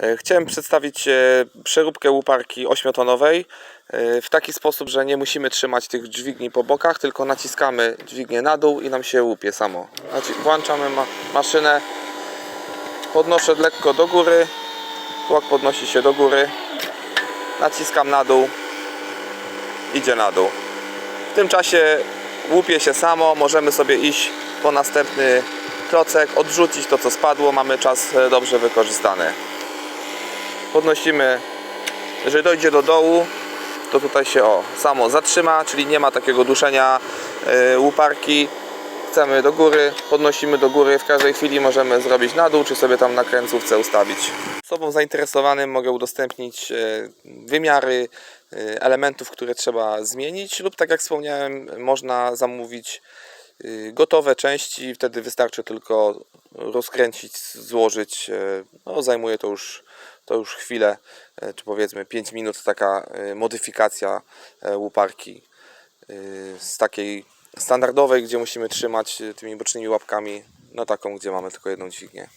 E, Chciałem przedstawić e, przeróbkę łuparki 8-tonowej e, w taki sposób, że nie musimy trzymać tych dźwigni po bokach, tylko naciskamy dźwignię na dół i nam się łupie samo. Znaczy, włączamy ma maszynę, podnoszę lekko do góry, tłok podnosi się do góry, naciskam na dół, idzie na dół. W tym czasie łupie się samo, możemy sobie iść po następny klocek, odrzucić to co spadło, mamy czas dobrze wykorzystany. Podnosimy, jeżeli dojdzie do dołu, to tutaj się o, samo zatrzyma, czyli nie ma takiego duszenia e, łuparki. Chcemy do góry, podnosimy do góry, w każdej chwili możemy zrobić na dół, czy sobie tam na kręcówce ustawić. Osobom zainteresowanym mogę udostępnić e, wymiary e, elementów, które trzeba zmienić lub tak jak wspomniałem, można zamówić y, gotowe części, wtedy wystarczy tylko rozkręcić, złożyć. e, No, zajmuje to już, to już chwilę, e, czy powiedzmy 5 minut taka e, modyfikacja e, łuparki z takiej standardowej, gdzie musimy trzymać tymi bocznymi łapkami, no taką, gdzie mamy tylko jedną dźwignię.